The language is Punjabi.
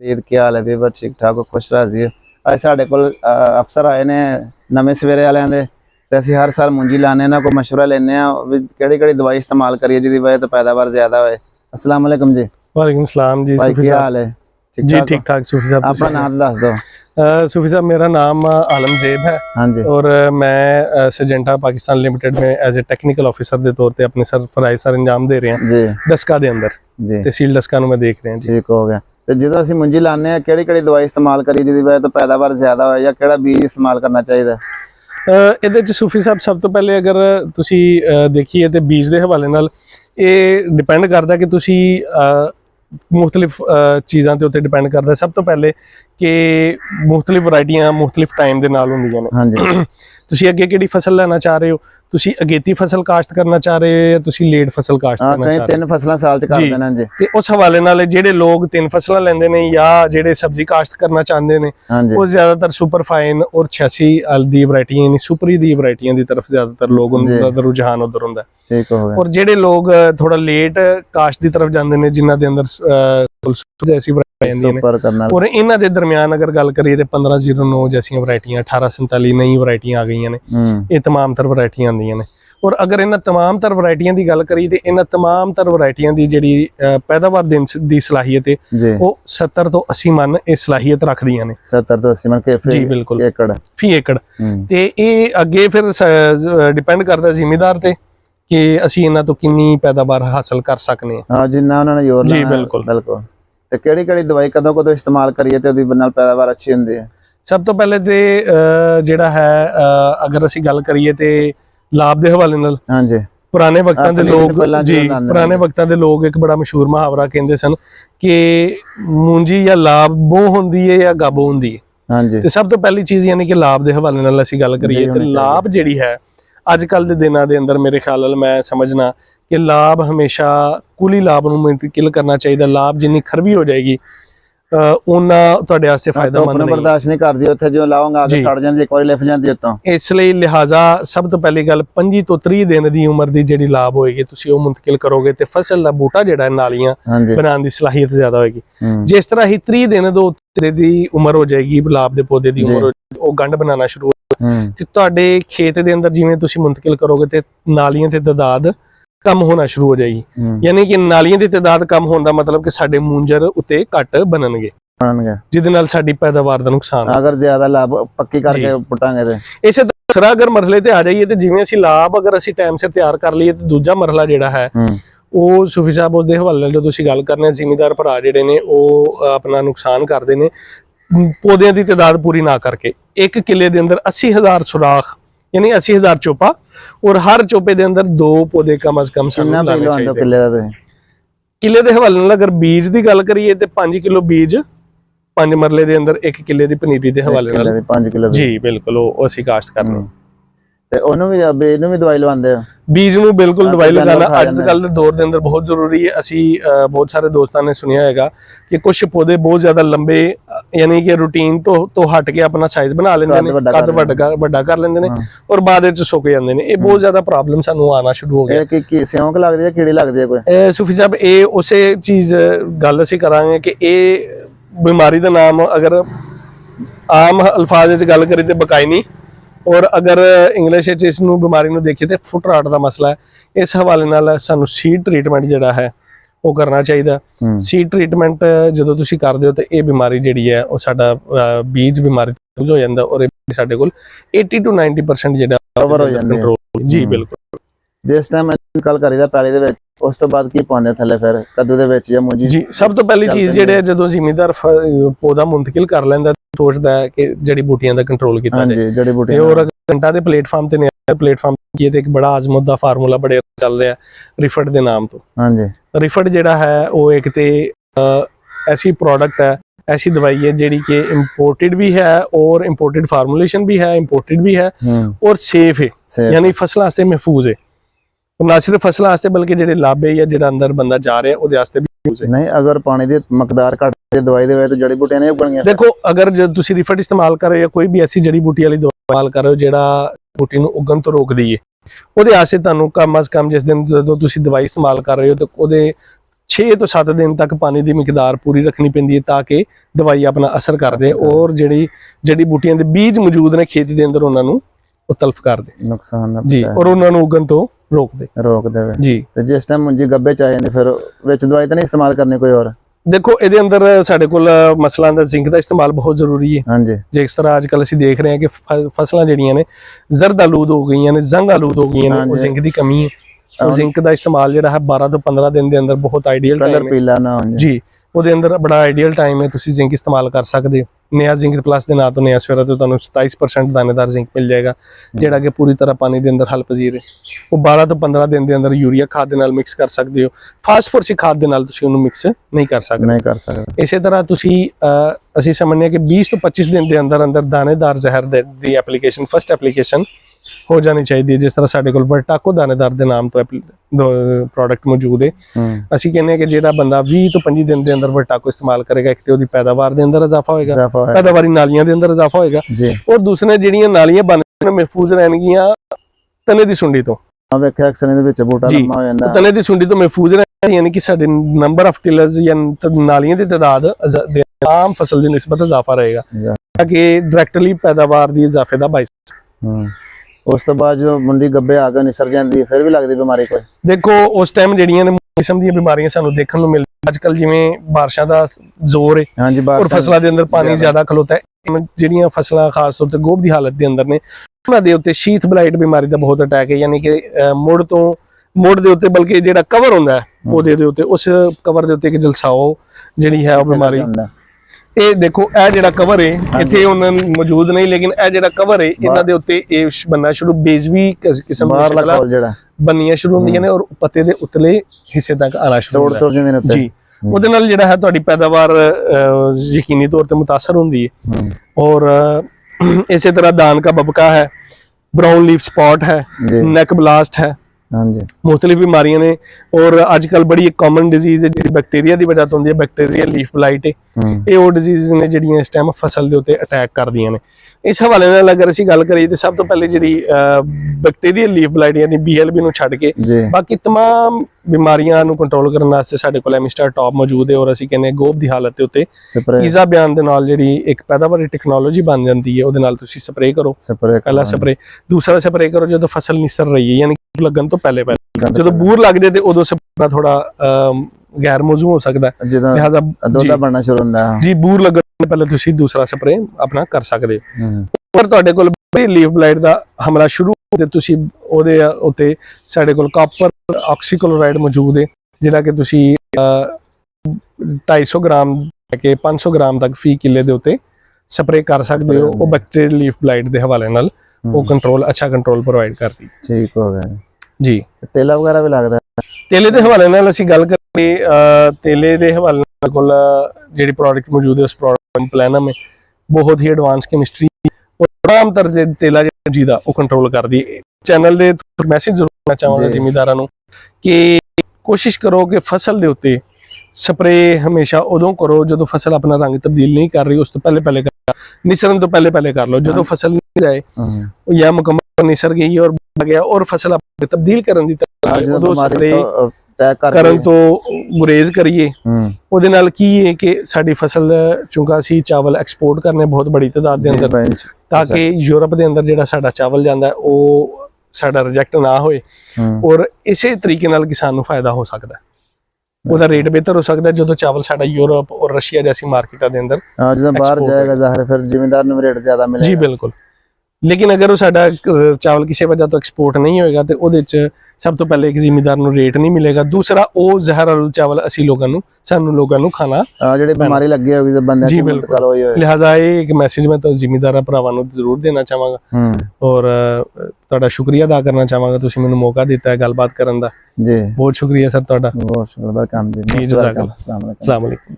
ਦੀਦ ਕੀ ਹਾਲ ਹੈ ਵੀਰ ਠੀਕ ਠਾਕ ਹੋ? ਖੁਸ਼ ਰਾਜ਼ੀ ਅੱਜ ਸਾਡੇ ਕੋਲ ਅਫਸਰ ਆਏ ਨੇ ਨਵੇਂ ਸਵੇਰੇ ਵਾਲਿਆਂ ਦੇ ਤੇ ਅਸੀਂ ਹਰ ਸਾਲ ਮੁੰਜੀ ਲਾਣੇ ਨਾਲ ਕੋ مشورہ ਲੈਣੇ ਆ ਵੀ ਕਿਹੜੀ ਕਿਹੜੀ ਦਵਾਈ ਇਸਤੇਮਾਲ ਕਰੀਏ ਜਿਹਦੀ ਵਜ੍ਹਾ ਤੋਂ ਪੈਦਾਵਾਰ ਜ਼ਿਆਦਾ ਹੋਏ। ਅਸਲਾਮ ਅਲੈਕਮ ਜੀ। ਵਾਲੇਕੁਮ ਸਲਾਮ ਜੀ ਭਾਈ ਕੀ ਹਾਲ ਹੈ? ਜੀ ਠੀਕ ਠਾਕ ਸੂਫੀ ਸਾਹਿਬ। ਆਪਣਾ ਨਾਮ ਦੱਸ ਦਿਓ। ਸੂਫੀ ਸਾਹਿਬ ਮੇਰਾ ਨਾਮ ਆਲਮਜੇਬ ਹੈ। ਹਾਂਜੀ। ਔਰ ਮੈਂ ਸਜੈਂਟਾ ਪਾਕਿਸਤਾਨ ਲਿਮਟਿਡ ਮੇ ਐਜ਼ ਅ ਟੈਕਨੀਕਲ ਆਫੀਸਰ ਦੇ ਤੌਰ ਤੇ ਆਪਣੇ ਸਰ ਫਰਾਈ ਸਰ ਅੰਜਾਮ ਦੇ ਰਿਹਾ। ਜੀ। ਡਸਕਾ ਦੇ ਅੰਦਰ। ਜੀ। ਤਹਿਸੀਲ ਡਸਕਾ ਨੂੰ ਮੈਂ ਦੇਖ ਰਿਹਾ ਜੀ। ਠੀਕ ਹੋ ਗਿਆ। ਤੇ ਜਦੋਂ ਅਸੀਂ ਮੁੰਜੀ ਲਾਣੇ ਆ ਕਿਹੜੀ ਕਿਹੜੀ ਦਵਾਈ ਇਸਤੇਮਾਲ ਕਰੀਏ ਜਿਹਦੀ ਵਜ੍ਹਾ ਤੋਂ ਪੈਦਾਵਾਰ ਜ਼ਿਆਦਾ ਹੋਏ ਜਾਂ ਕਿਹੜਾ ਬੀਜ ਇਸਤੇਮਾਲ ਕਰਨਾ ਚਾਹੀਦਾ? ਇਹਦੇ ਚ ਸੂਫੀ ਸਾਹਿਬ ਸਭ ਤੋਂ ਪਹਿਲੇ ਅਗਰ ਤੁਸੀਂ ਦੇਖੀਏ ਤੇ ਬੀਜ ਦੇ ਹਵਾਲੇ ਨਾਲ ਇਹ ਡਿਪੈਂਡ ਕਰਦਾ ਕਿ ਤੁਸੀਂ ਮੁxtਲਿਫ ਅ, ਚੀਜ਼ਾਂ ਦੇ ਉੱਤੇ ਡਿਪੈਂਡ ਕਰਦਾ। ਸਭ ਤੋਂ ਪਹਿਲੇ ਕਿ ਮੁxtਲਿਫ ਵੈਰਾਈਟੀਆਂ ਮੁxtਲਿਫ ਟਾਈਮ ਦੇ ਨਾਲ ਹੁੰਦੀਆਂ ਨੇ। ਹਾਂਜੀ। ਤੁਸੀਂ ਅੱਗੇ ਕਿਹੜੀ ਫਸਲ ਲੈਣਾ ਚਾਹ ਰਹੇ ਹੋ? ਤੁਸੀਂ ਅਗੇਤੀ ਫਸਲ ਕਾਸ਼ਤ ਕਰਨਾ ਚਾਹ ਰਹੇ ਹੋ ਜਾਂ ਤੁਸੀਂ ਲੇਟ ਫਸਲ ਕਾਸ਼ਤ ਕਰਨਾ ਚਾਹ ਰਹੇ ਹੋ ਤਿੰਨ ਫਸਲਾਂ ਸਾਲ ਚ ਕਰ। ਦੇਣਾ ਜੀ ਤੇ ਉਸ ਹਵਾਲੇ ਨਾਲ ਜਿਹੜੇ ਲੋਕ ਤਿੰਨ ਫਸਲਾਂ ਲੈਂਦੇ ਨੇ ਜਾਂ ਜਿਹੜੇ ਸਬਜ਼ੀ ਕਾਸ਼ਤ ਕਰਨਾ ਚਾਹੁੰਦੇ ਨੇ ਉਹ ਜ਼ਿਆਦਾਤਰ ਸੁਪਰ ਫਾਈਨ ਔਰ 86 ਅਲ ਦੀ ਵੈਰਾਈਟੀਆਂ ਯਾਨੀ ਸੁਪਰੀ ਦੀ ਵੈਰਾਈਟੀਆਂ ਦੀ ਤਰਫ ਜ਼ਿਆਦਾਤਰ ਲੋਕ। ਉਹਨਾਂ ਦਾ ਰੁਝਾਨ ਉਧਰ ਹੁੰਦਾ। ਠੀਕ ਹੋ ਗਿਆ ਔਰ ਜਿਹੜੇ ਲੋਕ ਥੋੜਾ ਲੇਟ ਕਾਸ਼ਤ ਦੀ ਤਰਫ ਜਾਂਦੇ ਨੇ ਜਿਨ੍ਹਾਂ ਦੇ ਅੰਦਰ ਅਹ, ਜੈਸੀ ਵੈਰਾਈਟੀਆਂ ਆਉਂਦੀਆਂ ਨੇ ਸੁਪਰ ਕਰਨਾ ਔਰ ਇਹਨਾਂ ਦੇ ਦਰਮਿਆਨ ਅਗਰ ਗੱਲ ਕਰੀਏ ਤੇ 1509 ਜੈਸੀਆਂ ਵੈਰਾਈਟੀਆਂ 1847 ਨਈ ਵੈਰਾਈਟੀਆਂ ਆ ਗਈਆਂ ਨੇ ਹੂੰ ਇਹ तमाम ਤਰ ਵੈਰਾਈਟੀਆਂ ਆਉਂਦੀਆਂ ਨੇ ਔਰ ਅਗਰ ਇਹਨਾਂ तमाम ਤਰ ਵੈਰਾਈਟੀਆਂ ਦੀ ਗੱਲ ਕਰੀਏ ਤੇ ਇਹਨਾਂ तमाम ਤਰ ਵੈਰਾਈਟੀਆਂ ਦੀ ਜਿਹੜੀ ਅਹ, ਪੈਦਾਵਾਰ ਦੇਣ ਸ- ਦੀ ਸਲਾਹੀਅਤ ਹੈ ਜੀ ਉਹ 70 ਤੋਂ 80 ਮਨ ਇਹ ਸਲਾਹੀਅਤ ਰੱਖਦੀਆਂ ਨੇ 70 ਤੋਂ 80 ਮਨ ਕੇ ਜੀ ਬਿਲਕੁਲ ਏਕੜ ਫੀ ਏਕੜ ਹੂੰ ਤੇ ਇਹ ਅੱਗੇ ਫਿਰ ਡਿਪੈਂਡ ਕਰਦਾ ਜ਼ਿਮੀਦਾਰ ਤੇ ਕਿ ਅਸੀਂ ਇਹਨਾਂ ਤੋਂ ਕਿੰਨੀ ਪੈਦਾਵਾਰ ਹਾਸਲ ਕਰ ਸਕਨੇ ਹਾਂ ਹਾਂ ਜਿੰਨਾ ਉਹਨਾਂ ਨੇ ਜ਼ੋਰ ਜੀ, ਲਾਉਣਾ ਬਿਲਕੁਲ। ਬਿਲਕੁਲ ਤੇ ਕਿਹੜੀ ਕਿਹੜੀ ਦਵਾਈ ਕਦੋਂ ਕਦੋਂ ਇਸਤੇਮਾਲ ਕਰੀਏ ਤੇ ਉਹਦੀ ਨਾਲ ਪੈਦਾਵਾਰ ਅੱਛੀ ਹੁੰਦੀ ਹੈ ਸਭ ਤੋਂ ਪਹਿਲੇ ਤੇ ਜਿਹੜਾ ਹੈ ਅਗਰ ਅਸੀਂ ਗੱਲ ਕਰੀਏ ਤੇ ਲਾਭ ਦੇ ਹਵਾਲੇ ਨਾਲ ਹਾਂਜੀ ਪੁਰਾਣੇ ਵਕਤਾਂ ਦੇ ਲੋਕ ਜੀ ਪੁਰਾਣੇ। ਵਕਤਾਂ ਦੇ ਲੋਕ ਇੱਕ ਬੜਾ ਮਸ਼ਹੂਰ ਮੁਹਾਵਰਾ ਕਹਿੰਦੇ ਸਨ ਕਿ ਮੂੰਜੀ ਜਾਂ ਲਾਭ ਬੋ ਹੁੰਦੀ ਹੈ ਜਾਂ ਗਾਬੋ ਹੁੰਦੀ ਹੈ ਹਾਂਜੀ ਤੇ ਸਭ ਤੋਂ ਪਹਿਲੀ ਚੀਜ਼ ਯਾਨੀ ਕਿ ਲਾਭ ਦੇ ਹਵਾਲੇ ਨਾਲ ਅਸੀਂ ਗੱਲ ਕਰੀਏ ਤੇ। ਲਾਭ ਜਿਹੜੀ ਹੈ ਅੱਜ ਕੱਲ ਦੇ ਦਿਨਾਂ ਦੇ ਅੰਦਰ ਮੇਰੇ ਖਿਆਲ ਨਾਲ ਮੈਂ ਸਮਝਣਾ ਕਿ ਲਾਭ ਹਮੇਸ਼ਾ ਕੁਲੀ ਲਾਭ ਨੂੰ ਮੁੰਤਕਿਲ ਕਰਨਾ ਚਾਹੀਦਾ, ਲਾਭ ਜਿੰਨੀ ਖਰਵੀ ਹੋ ਜਾਏਗੀ ਉਹਨਾਂ ਤੁਹਾਡੇ ਵਾਸਤੇ ਫਾਇਦਾਮੰਦ ਨਹੀਂ। ਬਰਦਾਸ਼ਤ ਨਹੀਂ ਕਰਦੀ ਉੱਥੇ ਜੋ ਲਾਉਂਗਾ ਅੱਗੇ। ਸੜ ਜਾਂਦੀ ਇੱਕ ਵਾਰੀ ਲਿਫ ਜਾਂਦੀ ਉੱਤੋਂ। ਇਸ ਲਈ ਲਿਹਾਜ਼ਾ ਸਭ ਤੋਂ ਪਹਿਲੀ ਗੱਲ 25 ਤੋਂ 30 ਦਿਨ ਦੀ ਉਮਰ ਦੀ ਜਿਹੜੀ ਲਾਭ ਹੋਏਗੀ ਤੁਸੀਂ ਉਹ ਮੁੰਤਕਿਲ ਕਰੋਗੇ ਤੇ ਫਸਲ ਦਾ ਬੂਟਾ ਜਿਹੜਾ ਹੈ ਨਾਲੀਆਂ ਬਣਾਉਣ ਦੀ ਸਲਾਹੀਅਤ ਜ਼ਿਆਦਾ ਹੋਏਗੀ। ਜਿਸ ਤਰ੍ਹਾਂ ਹੀ 30 ਦਿਨ ਤੋਂ ਉੱਤੇ ਦੀ ਉਮਰ ਹੋ ਜਾਏਗੀ ਗੁਲਾਬ ਦੇ ਪੌਦੇ ਦੀ। ਉਮਰ ਉਹ ਗੰਢ ਬਣਾਉਣਾ ਸ਼ੁਰੂ ਹੋ ਤੇ ਤੁਹਾਡੇ ਖੇਤ ਦੇ ਅੰਦਰ ਜਿਵੇਂ ਤੁਸੀਂ ਮੁੰਤਕਿਲ ਕਰੋਗੇ ਤੇ ਨਾਲੀਆਂ ਤੇ ਤਦਾਦ ਕਮ ਹੋਣਾ ਸ਼ੁਰੂ ਹੋ ਜਾਏਗੀ। ਯਾਨੀ ਕਿ ਨਾਲੀਆਂ ਦੀ ਤਦਾਦ ਕਮ ਹੋਣ ਦਾ ਮਤਲਬ ਕਿ ਸਾਡੇ ਮੂੰਜਰ ਉੱਤੇ ਘੱਟ ਬਣਨਗੇ। ਬਣਨਗੇ। ਜਿਹਦੇ ਨਾਲ ਸਾਡੀ ਪੈਦਾਵਾਰ ਦਾ ਨੁਕਸਾਨ ਅਗਰ ਜ਼ਿਆਦਾ ਲਾਭ ਪੱਕੀ ਕਰਕੇ ਪੁੱਟਾਂਗੇ ਤੇ। ਇਸੇ ਤਰ੍ਹਾਂ ਅਗਰ ਮਰਹਲੇ ਤੇ ਆ ਜਾਈਏ ਤੇ ਜਿਵੇਂ ਅਸੀਂ ਲਾਭ ਅਗਰ ਅਸੀਂ ਟਾਈਮ ਸਿਰ ਤਿਆਰ ਕਰ ਲਈਏ ਤੇ ਦੂਜਾ ਮਰਹਲਾ ਜਿਹੜਾ ਹੈ ਉਹ ਸੁਫੀ ਸਾਹਿਬ ਉਹਦੇ ਹਵਾਲੇ ਨਾਲ ਜਦੋਂ ਤੁਸੀਂ ਗੱਲ ਕਰਨੇ ਜ਼ਿਮੀਦਾਰ ਭਰਾ ਜਿਹੜੇ ਨੇ ਉਹ ਆਪਣਾ ਨੁਕਸਾਨ ਕਰਦੇ ਨੇ। ਪੌਦਿਆਂ ਦੀ ਤਾਦਾਦ ਪੂਰੀ ਨਾ ਕਰਕੇ। ਇੱਕ ਕਿੱਲੇ ਦੇ ਅੰਦਰ 80000 ਸੁਰਾਖ ਯਾਨੀ 80000 ਚੋਪਾ ਔਰ ਹਰ ਚੋਪੇ ਦੇ ਅੰਦਰ ਦੋ ਪੌਦੇ ਕਮ ਅਜ਼ ਕਮ ਕਿੰਨਾ ਸਾਨੂੰ ਲਾਣੇ ਚਾਹੀਦੇ ਕਿੱਲੇ ਦਾ ਤੁਸੀਂ? ਕਿੱਲੇ ਦੇ ਹਵਾਲੇ ਨਾਲ ਅਗਰ ਬੀਜ ਦੀ ਗੱਲ ਕਰੀਏ ਤੇ 5 ਕਿਲੋ ਬੀਜ ਪੰਜ ਮਰਲੇ ਦੇ ਅੰਦਰ 1 ਕਿੱਲੇ ਦੀ ਪਨੀਰੀ ਦੇ ਹਵਾਲੇ ਕਿੱਲੇ ਨਾਲ। ਦੇ 5 ਕਿਲੋ ਜੀ ਬਿਲਕੁਲ ਉਹ ਉਹ ਅਸੀਂ ਕਾਸ਼ਤ ਕਰਨਾ। ਹੂੰ। ਤੇ ਉਹਨੂੰ ਵੀ ਬੀਜ ਨੂੰ ਵੀ ਦਵਾਈ ਲਵਾਉਂਦੇ ਹੋ? ਬੀਜ ਨੂੰ ਬਿਲਕੁਲ ਦਵਾਈ ਲਗਾਉਣਾ ਅੱਜ ਕੱਲ ਦੇ ਦੌਰ ਦੇ ਅੰਦਰ ਬਹੁਤ ਜ਼ਰੂਰੀ ਹੈ। ਅਸੀਂ ਬਹੁਤ ਸਾਰੇ ਦੋਸਤਾਂ ਨੇ ਸੁਣਿਆ ਹੈਗਾ ਕਿ ਕੁਝ ਪੌਦੇ ਬਹੁਤ ਜ਼ਿਆਦਾ ਲੰਬੇ ਯਾਨੀ ਕਿ ਰੂਟੀਨ ਤੋਂ ਤੋਂ ਹਟ ਕੇ ਆਪਣਾ ਸਾਈਜ਼ ਬਣਾ ਲੈਂਦੇ ਨੇ ਕੱਦ ਵੱਡਾ ਵੱਡਾ ਕਰ ਲੈਂਦੇ ਨੇ। ਔਰ ਬਾਅਦ ਵਿੱਚ ਸੁੱਕ ਜਾਂਦੇ ਨੇ। ਇਹ ਬਹੁਤ ਜ਼ਿਆਦਾ ਪ੍ਰੋਬਲਮ ਸਾਨੂੰ ਆਣਾ ਸ਼ੁਰੂ ਹੋ ਗਿਆ। ਕੀ ਕੀ ਸਿਉਂਕ ਲੱਗਦੀ ਹੈ ਕੀੜੀ ਲੱਗਦੀ ਹੈ ਕੋਈ? ਇਹ ਸੁਫੀ ਸਾਹਿਬ ਇਹ ਉਸੇ ਚੀਜ਼ ਗੱਲ ਅਸੀਂ ਕਰਾਂਗੇ ਕਿ ਇਹ ਬਿਮਾਰੀ ਦਾ ਨਾਮ ਅਗਰ ਆਮ ਅਲਫਾਜ਼ ਵਿੱਚ ਗੱਲ ਕਰੀ ਤੇ ਬਕਾਈ ਨਹੀਂ ਔਰ ਅਗਰ ਇੰਗਲਿਸ਼ ਵਿੱਚ ਇਸ ਨੂੰ ਬਿਮਾਰੀ ਨੂੰ ਦੇਖੀਏ ਤੇ ਫੁੱਟ ਰਾਟ ਦਾ ਮਸਲਾ ਹੈ ਇਸ ਹਵਾਲੇ ਨਾਲ ਸਾਨੂੰ ਸੀਡ ਟ੍ਰੀਟਮੈਂਟ ਜਿਹੜਾ ਹੈ ਉਹ ਕਰਨਾ ਚਾਹੀਦਾ। ਸੀਡ ਟ੍ਰੀਟਮੈਂਟ ਜਦੋਂ ਤੁਸੀਂ ਕਰਦੇ ਹੋ ਤੇ ਇਹ ਬਿਮਾਰੀ ਜਿਹੜੀ ਹੈ ਉਹ ਸਾਡਾ ਬੀਜ ਬਿਮਾਰੀ ਹੋ ਜਾਂਦਾ ਔਰ ਸਾਡੇ ਕੋਲ 80 ਤੋਂ 90% ਜਿਹੜਾ Cover ਹੋ ਜਾਂਦੀ ਜੀ। ਬਿਲਕੁਲ। ਜਿਸ ਟਾਈਮ ਗੱਲ ਕਰੀਦਾ ਪੈਲੀ ਦੇ ਵਿੱਚ ਉਸ ਤੋਂ ਬਾਅਦ ਕੀ ਪਾਉਂਦੇ ਥੱਲੇ ਫਿਰ? ਕੱਦੂ ਦੇ ਵਿੱਚ ਜਾਂ ਮੂੰਜੀ? ਜੀ ਸਭ ਤੋਂ ਪਹਿਲੀ ਚੀਜ਼ ਜਿਹੜੇ ਆ, ਜਦੋਂ ਜ਼ਿਮੀਂਦਾਰ ਪੌਦਾ ਮੁੰਤਕਿਲ ਕਰ ਲੈਂਦਾ ਸੋਚਦਾ ਹੈ ਕਿ ਜੜੀ ਬੂਟੀਆਂ ਦਾ ਕੰਟਰੋਲ ਕੀਤਾ ਜਾਏ। ਹਾਂਜੀ ਜੜੀ ਬੂਟੀ ਤੇ ਹੋਰ ਘੰਟਾ ਦੇ ਪਲੇਟਫਾਰਮ ਤੇ ਨੇ ਪਲੇਟਫਾਰਮ ਕੀ ਤੇ ਇੱਕ ਬੜਾ ਆਜ਼ਮਤ ਦਾ ਫਾਰਮੂਲਾ ਬੜੇ ਚੱਲ ਰਿਹਾ ਰਿਫਟ ਦੇ ਨਾਮ ਤੋਂ। ਹਾਂਜੀ। ਰਿਫਟ ਜਿਹੜਾ ਹੈ ਉਹ ਇੱਕ ਤੇ ਐਸੀ ਪ੍ਰੋਡਕਟ ਹੈ ਐਸੀ ਦਵਾਈ ਹੈ ਜਿਹੜੀ ਕਿ ਇੰਪੋਰਟਡ ਵੀ ਹੈ ਔਰ ਇੰਪੋਰਟਡ ਫਾਰਮੂਲੇਸ਼ਨ ਵੀ ਹੈ ਇੰਪੋਰਟਡ ਵੀ ਹੈ ਔਰ ਸੇਫ ਹੈ। ਯਾਨੀ ਫਸਲਾਂ ਵਾਸਤੇ ਮਹਿਫੂਜ਼ ਹੈ। ਨਾ ਸਿਰਫ ਫਸਲਾਂ ਵਾਸਤੇ ਬਲਕਿ ਜਿਹੜੇ ਲਾਭੇ ਜਾਂ ਜਿਹੜਾ ਅੰਦਰ ਬੰਦਾ ਜਾ ਰਿਹਾ ਉਹਦੇ ਵਾਸਤੇ ਵੀ ਹੈ। ਨਹੀਂ ਅਗਰ ਪਾਣੀ ਦੀ ਮਕਦਾਰ ਘੱਟ ਤੇ ਦਵਾਈ ਦੇ ਵਿੱਚ ਜੜੀ ਬੂਟੀਆਂ ਨਹੀਂ ਉਗਣਗੀਆਂ। ਦੇਖੋ ਅਗਰ ਜਦ ਤੁਸੀਂ ਰਿਫਟ ਇਸਤੇਮਾਲ ਕਰ ਰਹੇ ਹੋ ਜਾਂ ਕੋਈ ਵੀ ਐਸੀ ਜੜੀ ਬੂਟੀ ਵਾਲੀ ਦਵਾ ਇਸਤੇਮਾਲ ਕਰ ਰਹੇ ਹੋ ਜਿਹੜਾ ਬੂਟੀ ਨੂੰ ਉਗਣ ਤੋਂ ਰੋਕਦੀ ਹੈ ਉਹਦੇ ਆਸੇ ਤੁਹਾਨੂੰ ਕਮ ਅਜ਼ ਕਮ ਜਿਸ ਦਿਨ ਜਦੋਂ ਤੁਸੀਂ ਦਵਾਈ ਇਸਤੇਮਾਲ ਕਰ ਰਹੇ ਹੋ ਤੇ ਉਹਦੇ 6 ਤੋਂ 7 ਦਿਨ ਤੱਕ ਪਾਣੀ ਦੀ ਮਿਕਦਾਰ ਪੂਰੀ ਰੱਖਣੀ ਪੈਂਦੀ ਹੈ ਤਾਂ ਕਿ ਦਵਾਈ ਆਪਣਾ ਅਸਰ ਕਰਦੇ। ਔਰ ਜਿਹੜੀ ਜੜੀ ਬੂਟੀਆਂ ਦੇ ਬੀਜ ਮੌਜੂਦ ਨੇ ਖੇਤ ਦੇ ਅੰਦਰ ਉਹਨਾਂ ਨੂੰ ਉਹ ਤਲਫ ਕਰਦੇ ਨੁਕਸਾਨ ਨਾ ਜੀ ਔਰ ਉਹਨਾਂ ਨੂੰ ਉਗਣ ਤੋਂ ਰੋਕਦੇ ਰੋਕ ਦੇਵੇ। ਜੀ। ਤੇ ਜਿਸ ਟਾਈਮ ਮੁੰਜੀ ਗੱਬੇ ਚ ਆ ਜਾਂਦੀ ਫਿਰ ਵਿੱਚ ਦਵਾਈ ਤਾਂ ਨਹੀਂ ਇਸਤੇਮਾਲ ਕਰਨੀ ਕੋਈ ਹੋਰ? ਦੇਖੋ ਇਹਦੇ ਅੰਦਰ ਸਾਡੇ ਕੋਲ ਮਸਲਾਂ ਦਾ ਜ਼ਿੰਕ ਦਾ ਇਸਤੇਮਾਲ ਬਹੁਤ ਜ਼ਰੂਰੀ ਹੈ। ਹਾਂਜੀ। ਜਿਸ ਤਰ੍ਹਾਂ ਅੱਜ ਕੱਲ ਅਸੀਂ ਦੇਖ ਰਹੇ ਹਾਂ ਕਿ ਫਸਲਾਂ ਜਿਹੜੀਆਂ ਨੇ ਜ਼ਰਦ ਆਲੂਦ ਹੋ ਗਈਆਂ ਨੇ ਜ਼ੰਗ ਆਲੂਦ ਹੋ ਗਈਆਂ ਨੇ ਉਹ। ਜ਼ਿੰਕ ਦੀ ਕਮੀ ਹੈ। ਉਹ। ਜ਼ਿੰਕ ਦਾ ਇਸਤੇਮਾਲ ਜਿਹੜਾ ਹੈ 12 ਤੋਂ 15 ਦਿਨ ਦੇ ਅੰਦਰ ਬਹੁਤ ਆਈਡੀਅਲ ਟਾਈਮ ਹੈ। ਪੀਲਾ ਨਾ ਹੋ ਜਾਏ ਜੀ ਉਹਦੇ ਅੰਦਰ ਬੜਾ ਆਈਡੀਅਲ ਟਾਈਮ ਹੈ ਤੁਸੀਂ ਜ਼ਿੰਕ ਇਸਤੇਮਾਲ ਕਰ ਸਕਦੇ ਹੋ। ਨਿਆ ਜ਼ਿੰਕ ਪਲੱਸ ਦੇ ਨਾਂ ਤੋਂ ਨਿਆ ਸਵੇਰਾ ਤੋਂ ਤੁਹਾਨੂੰ 27% ਦਾਣੇਦਾਰ ਜ਼ਿੰਕ ਮਿਲ ਜਾਏਗਾ ਜਿਹੜਾ ਕਿ ਪੂਰੀ ਤਰ੍ਹਾਂ ਪਾਣੀ ਦੇ ਅੰਦਰ ਹਲ ਪਜ਼ੀਰ ਹੈ ਉਹ 12 ਤੋਂ 15 ਦਿਨ ਦੇ ਅੰਦਰ ਯੂਰੀਆ ਖਾਦ ਦੇ ਨਾਲ ਮਿਕਸ ਕਰ ਸਕਦੇ ਹੋ। ਫਾਸਫੋਰਸ ਖਾਦ ਦੇ ਨਾਲ ਤੁਸੀਂ ਉਹਨੂੰ ਮਿਕਸ ਨਹੀਂ ਕਰ ਸਕਦੇ। ਨਹੀਂ ਕਰ ਸਕਦੇ। ਇਸੇ ਤਰ੍ਹਾਂ ਤੁਸੀਂ ਅਸੀਂ ਸਮਝਦੇ ਹਾਂ ਕਿ 20 ਤੋਂ 25 ਦਿਨ ਦੇ ਅੰਦਰ ਅੰਦਰ ਦਾਣੇਦਾਰ ਜ਼ਹਿਰ ਦੇ- ਦੀ ਐਪਲੀਕੇਸ਼ਨ ਫਸਟ ਐਪਲੀਕੇਸ਼ਨ ਹੋ ਜਾਣੀ ਚਾਹੀਦੀ ਹੈ ਜਿਸ ਤਰ੍ਹਾਂ ਸਾਡੇ ਕੋਲ ਵਰਟਾਕੋ ਦਾਣੇਦਾਰ ਦੇ ਨਾਮ ਤੋਂ ਪ੍ਰੋਡਕਟ ਮੌਜੂਦ ਹੈ। ਅਸੀਂ ਕਹਿੰਦੇ ਹਾਂ ਕਿ ਜਿਹੜਾ ਬੰਦਾ 20 ਤੋਂ 25 ਦਿਨ ਦੇ ਅੰਦਰ ਵਰਟਾਕੋ ਇਸਤੇਮਾਲ ਕਰੇਗਾ ਇੱਕ ਤੇ ਉਹਦੀ ਪੈਦਾਵਾਰ ਦੇ ਅੰਦਰ ਇਜ਼ਾਫਾ ਹੋਏਗਾ ਪੈਦਾਵਾਰੀ ਨਾਲੀਆਂ ਦੇ ਅੰਦਰ ਇਜ਼ਾਫਾ ਹੋਏਗਾ। ਔਰ ਦੂਸਰੇ ਜਿਹੜੀਆਂ ਨਾਲੀਆਂ ਬਣਨ ਮਹਿਫੂਜ਼ ਰਹਿਣਗੀਆਂ ਤਨੇ ਦੀ ਸੁੰਡੀ ਤੋਂ। ਆ ਵੇਖਿਆ ਅਕਸਰ ਇਹਦੇ ਵਿੱਚ ਬੂਟਾ। ਲੰਮਾ ਹੋ ਜਾਂਦਾ। ਤਨੇ ਦੀ ਸੁੰਡੀ ਤੋਂ ਮਹਿਫੂਜ਼ ਰਹਿਣਗੀਆਂ ਯਾਨੀ ਕਿ ਸਾਡੇ ਨੰਬਰ ਆਫ ਟਿਲਰਸ ਜਾਂ ਨਾਲੀਆਂ ਦੀ ਤਾਦਾਦ ਦੇ ਆਮ ਫਸਲ ਦੀ ਨਿਸਬਤ ਇਜ਼ਾਫਾ ਰਹੇਗਾ। ਤਾਂ ਕਿ ਡਾਇਰੈਕਟਲੀ ਪੈਦਾਵਾਰ ਦੀ ਇਜ਼ਾਫੇ ਦਾ ਬਾਇਸ ਹੂੰ। ਉਸ ਤੋਂ ਬਾਅਦ ਜੋ ਮੁੰਡੀ ਗੱਬੇ ਆ ਕੇ ਨਿਸਰ ਜਾਂਦੀ ਹੈ ਫਿਰ ਵੀ ਲੱਗਦੀ ਬਿਮਾਰੀ ਕੋਈ? ਦੇਖੋ ਉਸ ਟਾਈਮ ਜਿਹੜੀਆਂ ਨੇ ਕਿਸਮ ਦੀਆਂ ਬਿਮਾਰੀਆਂ ਸਾਨੂੰ ਦੇਖਣ ਨੂੰ ਮਿਲਦੀਆਂ। ਅੱਜ ਕੱਲ ਜਿਵੇਂ ਬਾਰਿਸ਼ਾਂ ਦਾ ਜ਼ੋਰ ਹੈ ਹਾਂਜੀ ਔਰ ਬਾਰਿਸ਼ ਫਸਲਾਂ ਦੇ ਅੰਦਰ ਪਾਣੀ ਜ਼ਿਆਦਾ। ਖਲੋਤਾ ਹੈ। ਜਿਹੜੀਆਂ ਫਸਲਾਂ ਖਾਸ ਤੌਰ ਤੇ ਗੋਭ ਦੀ ਹਾਲਤ ਦੇ ਅੰਦਰ ਨੇ ਉਹਨਾਂ ਦੇ ਉੱਤੇ ਸ਼ੀਥ ਬਲਾਈਟ ਬਿਮਾਰੀ ਦਾ ਬਹੁਤ ਅਟੈਕ ਹੈ ਯਾਨੀ ਕਿ ਮੁੜ ਤੋਂ ਮੁੜ ਦੇ ਉੱਤੇ ਬਲਕਿ ਜਿਹੜਾ ਕਵਰ ਹੁੰਦਾ ਹੈ ਉਹਦੇ ਦੇ ਉੱਤੇ ਉਸ ਕਵਰ ਦੇ ਉੱਤੇ ਇੱਕ ਜਲਸਾਓ ਜਿਹੜੀ ਹੈ ਉਹ ਬਿਮਾਰੀ ਇਹ ਦੇਖੋ ਇਹ ਜਿਹੜਾ ਕਵਰ ਹੈ ਇੱਥੇ ਉਹਨਾਂ ਮੌਜੂਦ ਨਹੀਂ ਲੇਕਿਨ ਇਹ ਜਿਹੜਾ ਕਵਰ ਹੈ ਇਹਨਾਂ ਦੇ ਉੱਤੇ ਇਹ ਬੰਨਾ ਸ਼ੁਰੂ ਬੇਜ਼ਵੀ ਕਿਸਮ ਦਾ ਸ਼ਕਲਾ ਜਿਹੜਾ। ਬੰਨੀਆਂ ਸ਼ੁਰੂ ਹੁੰਦੀਆਂ ਨੇ ਔਰ ਪੱਤੇ ਦੇ ਉਤਲੇ ਹਿੱਸੇ ਤੱਕ ਆਣਾ ਸ਼ੁਰੂ ਹੁੰਦਾ ਤੋੜ ਤੋੜ ਜੀ। ਉਹਦੇ ਨਾਲ ਜਿਹੜਾ ਹੈ ਤੁਹਾਡੀ ਪੈਦਾਵਾਰ ਯਕੀਨੀ ਤੌਰ ਤੇ متاثر ਹੁੰਦੀ ਹੈ। ਔਰ ਇਸੇ ਤਰ੍ਹਾਂ ਦਾਨ ਦਾ ਬਬਕਾ ਹੈ ਬ੍ਰਾਊਨ ਲੀਫ ਸਪਾਟ ਹੈ ਨੈਕ ਬਲਾਸਟ ਹੈ ਹਾਂਜੀ ਮੁxtਲਿਫ ਬਿਮਾਰੀਆਂ ਨੇ ਔਰ ਅੱਜ ਕੱਲ ਬੜੀ ਇੱਕ ਕਾਮਨ ਡਿਜ਼ੀਜ਼ ਹੈ ਜਿਹੜੀ ਬੈਕਟੀਰੀਆ ਦੀ ਵਜ੍ਹਾ ਤੋਂ ਹੁੰਦੀ ਹੈ ਬੈਕਟੀਰੀਆ ਲੀਫ ਬਲਾਈਟ ਹੂੰ ਇਹ ਉਹ ਡਿਜ਼ੀਜ਼ ਨੇ ਜਿਹੜੀਆਂ ਇਸ ਟਾਈਮ ਫਸਲ ਦੇ ਉੱਤੇ ਅਟੈਕ ਕਰਦੀਆਂ ਨੇ ਇਸ ਹਵਾਲੇ ਨਾਲ ਅਗਰ ਅਸੀਂ ਗੱਲ ਕਰੀਏ ਤੇ ਸਭ ਤੋਂ ਪਹਿਲੇ ਜਿਹੜੀ ਬੈਕਟੀਰੀਆ ਲੀਫ ਬਲਾਈਟ ਯਾਨੀ BLB ਨੂੰ ਛੱਡ ਕੇ ਜੀ ਬਾਕੀ तमाम ਬਿਮਾਰੀਆਂ ਨੂੰ ਕੰਟਰੋਲ ਕਰਨ ਵਾਸਤੇ ਸਾਡੇ ਕੋਲ ਐਮਿਸਟਰ ਟਾਪ ਮੌਜੂਦ ਹੈ ਔਰ ਅਸੀਂ ਕਹਿੰਦੇ ਹਾਂ ਗੋਭ ਦੀ ਹਾਲਤ ਦੇ ਉੱਤੇ ਸਪਰੇ ਈਜ਼ਾ ਬਿਆਨ ਦੇ ਨਾਲ ਜਿਹੜੀ ਇੱਕ ਪੈਦਾਵਾਰੀ ਟੈਕਨੋਲੋਜੀ ਬਣ ਜਾਂਦੀ ਹੈ ਉਹਦੇ ਨਾਲ ਤੁਸੀਂ ਸਪਰੇਅ ਕਰੋ ਸਪਰੇ ਪਹਿਲਾ ਸਪਰੇਅ ਦੂਸਰਾ ਸਪਰੇਅ ਕਰੋ ਜਦੋਂ ਫਸਲ ਨਿਸਰ ਰਹੀ ਹੈ ਯਾਨੀ ਕਿ ਲੱਗਣ ਤੋਂ ਪਹਿਲੇ ਪਹਿਲੇ। ਜਦੋਂ ਬੂਰ ਲੱਗ ਜਾਏ ਤੇ ਉਦੋਂ ਸਪਰੇਅ ਥੋੜਾ ਗੈਰ ਮੌਜੂ ਹੋ ਸਕਦਾ ਹੈ। ਜਦੋਂ ਲਿਹਾਜ਼ਾ ਦੋਦਾ ਬਣਨਾ ਸ਼ੁਰੂ ਹੁੰਦਾ ਜੀ ਬੂਰ ਲੱਗਣ ਤੋਂ ਪਹਿਲੇ ਤੁਸੀਂ ਦੂਸਰਾ ਸਪਰੇਅ ਆਪਣਾ ਕਰ ਸਕਦੇ ਹੋ। ਪਰ ਤੁਹਾਡੇ ਕੋਲ ਲੀਫ ਬਲਾਈਟ ਦਾ ਹਮਲਾ ਸ਼ੁਰੂ ਤੇ ਤੁਸੀਂ ਉਹਦੇ ਉੱਤੇ ਸਾਡੇ ਕੋਲ ਕਾਪਰ ਆਕਸੀਕਲੋਰਾਈਡ ਮੌਜੂਦ ਹੈ ਜਿਹੜਾ ਕਿ ਤੁਸੀਂ ਅਹ, 250 ਗ੍ਰਾਮ ਕੇ 500 ਗ੍ਰਾਮ ਤੱਕ ਫੀ ਕਿੱਲੇ ਦੇ ਉੱਤੇ ਸਪਰੇਅ ਕਰ ਸਕਦੇ ਹੋ। ਉਹ ਬੈਕਟੀਰੀਅਲ ਲੀਫ ਬਲਾਈਟ ਦੇ ਹਵਾਲੇ ਨਾਲ ਉਹ ਕੰਟਰੋਲ ਅੱਛਾ ਕੰਟਰੋਲ ਪ੍ਰੋਵਾਈਡ ਕਰਦੀ ਠੀਕ ਹੋ ਗਿਆ ਜੀ। ਤੇਲਾ ਵਗੈਰਾ ਵੀ ਲੱਗਦਾ? ਤੇਲੇ ਦੇ ਹਵਾਲੇ ਨਾਲ ਅਸੀਂ ਗੱਲ ਕਰੀਏ ਤੇਲੇ ਦੇ ਹਵਾਲੇ ਨਾਲ ਕੋਲ ਜਿਹੜੀ ਪ੍ਰੋਡਕਟ ਮੌਜੂਦ ਹੈ ਉਸ ਪ੍ਰੋਡਕਟ ਪਲੈਨਮ ਹੈ। ਬਹੁਤ ਹੀ ਐਡਵਾਂਸ ਕੈਮਿਸਟਰੀ ਔਰ ਆਮ ਤਰ ਦੇ ਤੇਲਾ ਜਿਹੜਾ ਜੀ ਦਾ ਉਹ ਕੰਟਰੋਲ ਕਰਦੀ ਹੈ। ਚੈਨਲ ਦੇ ਮੈਸੇਜ ਜ਼ਰੂਰ ਚਾਹਾਂਗਾ ਜੀ। ਜ਼ਿਮੀਂਦਾਰਾਂ ਨੂੰ ਕਿ ਕੋਸ਼ਿਸ਼ ਕਰੋ ਕਿ ਫਸਲ ਦੇ ਉੱਤੇ ਸਪਰੇ ਹਮੇਸ਼ਾ ਉਦੋਂ ਕਰੋ ਜਦੋਂ ਫਸਲ ਆਪਣਾ ਰੰਗ ਤਬਦੀਲ ਨਹੀਂ ਕਰ ਰਹੀ ਉਸ ਤੋਂ ਪਹਿਲੇ ਪਹਿਲੇ ਕਰ ਨਿਸਰਨ ਤੋਂ ਪਹਿਲੇ ਪਹਿਲੇ ਕਰ ਲਓ ਜਦੋਂ ਫਸਲ ਨਹੀਂ ਜਾਏ ਜਾਂ ਮੁਕੰਮਲ ਨਿਸਰ ਗਈ ਔਰ ਬਣ ਗਿਆ ਔਰ ਫਸਲ ਆਪਣੇ ਤਬਦੀਲ ਕਰਨ ਦੀ ਤਰ੍ਹਾਂ ਉਦੋਂ ਸਪਰੇ ਤੋਂ ਕਰਨ ਤੋਂ ਗੁਰੇਜ਼ ਕਰੀਏ। ਹੂੰ। ਉਹਦੇ ਨਾਲ ਕੀ ਹੈ ਕਿ ਸਾਡੀ ਫਸਲ ਚੁੰਗਾ ਅਸੀਂ ਚਾਵਲ ਐਕਸਪੋਰਟ ਕਰਨੇ ਬਹੁਤ ਬੜੀ ਤਾਦਾਦ ਦੇ ਜੀ ਅੰਦਰ ਤਾਂ ਕਿ ਯੂਰਪ ਦੇ ਅੰਦਰ ਜਿਹੜਾ ਸਾਡਾ ਚਾਵਲ ਜਾਂਦਾ ਉਹ ਸਾਡਾ ਰਿਜੈਕਟ ਨਾ ਹੋਏ ਔਰ ਇਸੇ ਤਰੀਕੇ ਨਾਲ ਕਿਸਾਨ ਨੂੰ ਫਾਇਦਾ ਹੋ ਸਕਦਾ ਹੈ। ਉਹਦਾ ਰੇਟ ਬਿਹਤਰ ਹੋ ਸਕਦਾ ਜਦੋਂ ਚਾਵਲ ਸਾਡਾ ਯੂਰਪ ਔਰ ਰਸ਼ੀਆ ਜੈਸੀ ਮਾਰਕੀਟਾਂ ਦੇ ਅੰਦਰ ਹਾਂ ਜਦੋਂ ਬਾਹਰ ਜਾਏਗਾ ਜ਼ਾਹਿਰ ਫਿਰ ਜ਼ਿਮੀਂਦਾਰ ਨੂੰ ਰੇਟ ਜ਼ਿਆਦਾ ਜੀ ਮਿਲੇਗਾ। ਬਿਲਕੁਲ। ਲੇਕਿਨ ਅਗਰ ਉਹ ਸਾਡਾ ਚਾਵਲ ਕਿਸੇ ਵਜ੍ਹਾ ਤੋਂ ਐਕਸਪੋਰਟ ਨਹੀਂ ਹੋਏਗਾ ਤੇ ਉਹਦੇ 'ਚ ਸਭ ਤੋਂ ਪਹਿਲੇ ਇੱਕ ਜ਼ਿਮੀਂਦਾਰ ਨੂੰ ਰੇਟ ਨਹੀਂ ਮਿਲੇਗਾ। ਦੂਸਰਾ ਉਹ ਜ਼ਹਿਰ ਆਲੂ ਚਾਵਲ ਅਸੀਂ ਲੋਕਾਂ ਨੂੰ ਸਾਨੂੰ ਲੋਕਾਂ ਨੂੰ ਖਾਣਾ ਆ ਜਿਹੜੀ ਬਿਮਾਰੀ ਲੱਗੀ ਹੋਗੀ ਜੇ ਬੰਦਿਆਂ ਨੂੰ। ਮੁੰਤਕਲ ਹੋਈ ਹੋਏ ਲਿਹਾਜ਼ਾ ਇਹ ਇੱਕ ਮੈਸੇਜ ਮੈਂ ਤਾਂ ਜ਼ਿਮੀਂਦਾਰਾਂ ਭਰਾਵਾਂ ਨੂੰ ਜ਼ਰੂਰ ਦੇਣਾ ਚਾਹਾਂਗਾ। ਔਰ ਤੁਹਾਡਾ ਸ਼ੁਕਰੀਆ ਅਦਾ ਕਰਨਾ ਚਾਹਾਂਗਾ ਤੁਸੀਂ ਮੈਨੂੰ ਮੌਕਾ ਦਿੱਤਾ ਹੈ ਗੱਲਬਾਤ ਕਰਨ ਦਾ। ਜੀ। ਬਹੁਤ ਸ਼ੁਕਰੀਆ ਸਰ ਤੁਹਾਡਾ। ਬਹੁਤ ਸ਼ੁਕਰ ਵੈਲਕਮ ਜੀ। ਅਸਲਾਮ ਅਲੈਕੁਮ।